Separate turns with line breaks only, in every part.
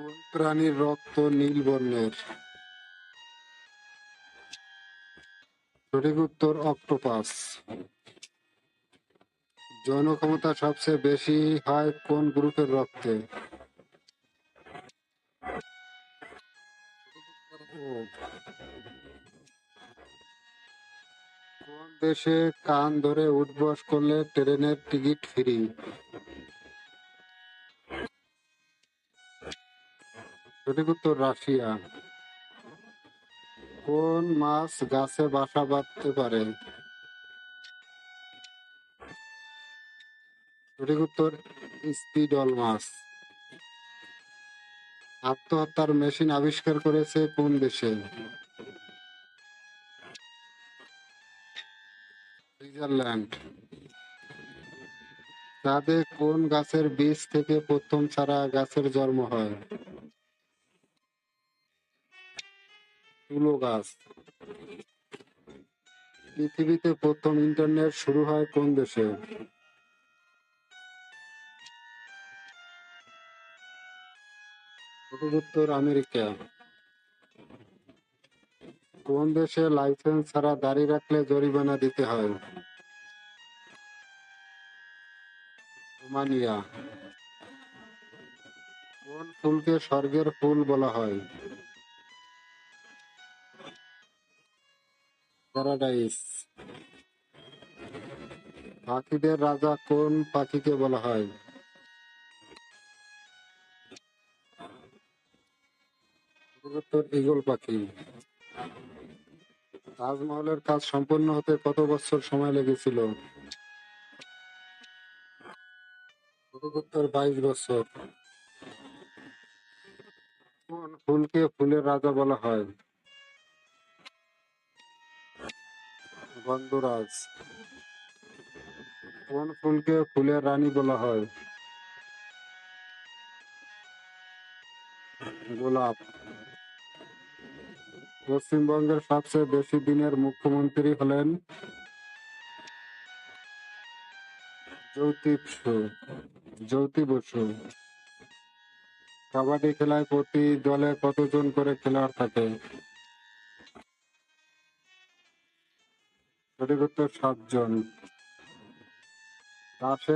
কোন প্রাণীর রক্ত নীল বর্ণের। সঠিক উত্তর অক্টোপাস। যৌন ক্ষমতা সবচেয়ে বেশি হয় কোন গ্রুপের রক্তে? কোন দেশে কান ধরে উঠবস করলে ট্রেনের টিকিট ফ্রি? সঠিক উত্তর রাশিয়া কোন মাছ গাছে বাসা বাঁধতে পারে? সঠিক উত্তর স্পিডল মাছ। আত্মহত্যার মেশিন আবিষ্কার করেছে কোন দেশে? সুইজারল্যান্ড। চাঁদে কোন গাছের বীজ থেকে প্রথম চারা গাছের জন্ম হয়? তুলো গাছ। পৃথিবীতে প্রথম ইন্টারনেট শুরু হয় কোন দেশে? উত্তর আমেরিকা। কোন দেশে লাইসেন্স ছাড়া দাড়ি রাখলে জরিমানা দিতে হয়? রোমানিয়া। কোন ফুলকে স্বর্গের ফুল বলা হয়? প্যারাডাইস। পাখিদের রাজা কোন পাখিকে বলা হয়? ঈগল পাখি। তাজমহলের কাজ সম্পন্ন হতে কত বছর সময় লেগেছিল? বাইশ বছর। কোন ফুলকে ফুলের রাজা বলা হয়? গন্ধরাজ। কোন ফুলকে ফুলের রানী বলা হয়? গোলাপ। পশ্চিমবঙ্গের সবচেয়ে বেশি দিনের মুখ্যমন্ত্রী হলেন জ্যোতি বসু। কাবাডি খেলায় প্রতি দলে কতজন করে খেলোয়াড় থাকে? সঠিক সাতজন।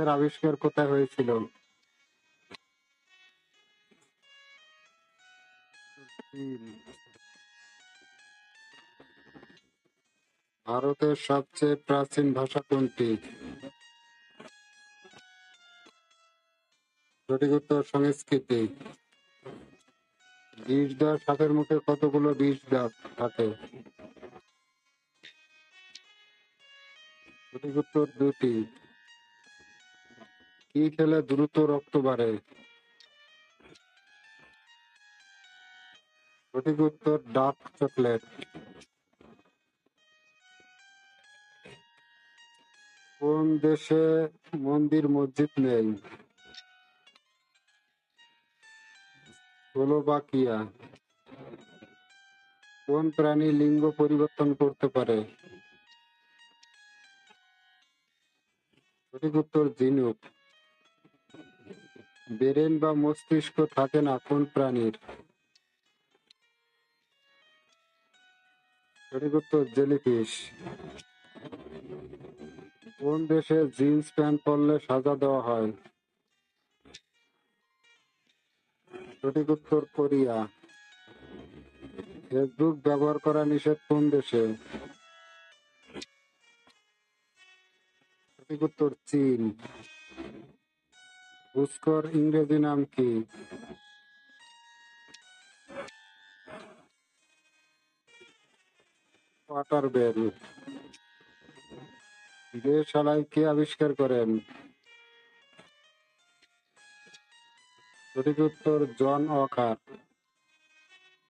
আবিষ্কার কোথায় হয়েছিল? ভারতের সবচেয়ে প্রাচীন ভাষা কোনটি? সঠিক উত্তর সংস্কৃতি। বিষ দেওয়া সাপের মুখে কতগুলো বিষ দেওয়া থাকে? সঠিক উত্তর দুটি। কি খেলে দ্রুত রক্ত বাড়ে? সঠিক উত্তর ডার্ক চকলেট। কোন দেশে মন্দির মসজিদ নেই? স্লোভাকিয়া। কোন প্রাণী লিঙ্গ পরিবর্তন করতে পারে? উত্তর ঝিনুক ব্রেন বা মস্তিষ্ক থাকে না, কোন প্রাণীর? জেলিফিশ। কোন দেশে জিন্স প্যান্ট পরলে সাজা দেওয়া হয়? সঠিক উত্তর কোরিয়া। ফেসবুক ব্যবহার করা নিষেধ কোন দেশে? সঠিক উত্তর চীন। ঘুষখোর ইংরেজি নাম কি? ওয়াটার বেল দেশালাই কে আবিষ্কার করেন? সঠিক উত্তর জন অকার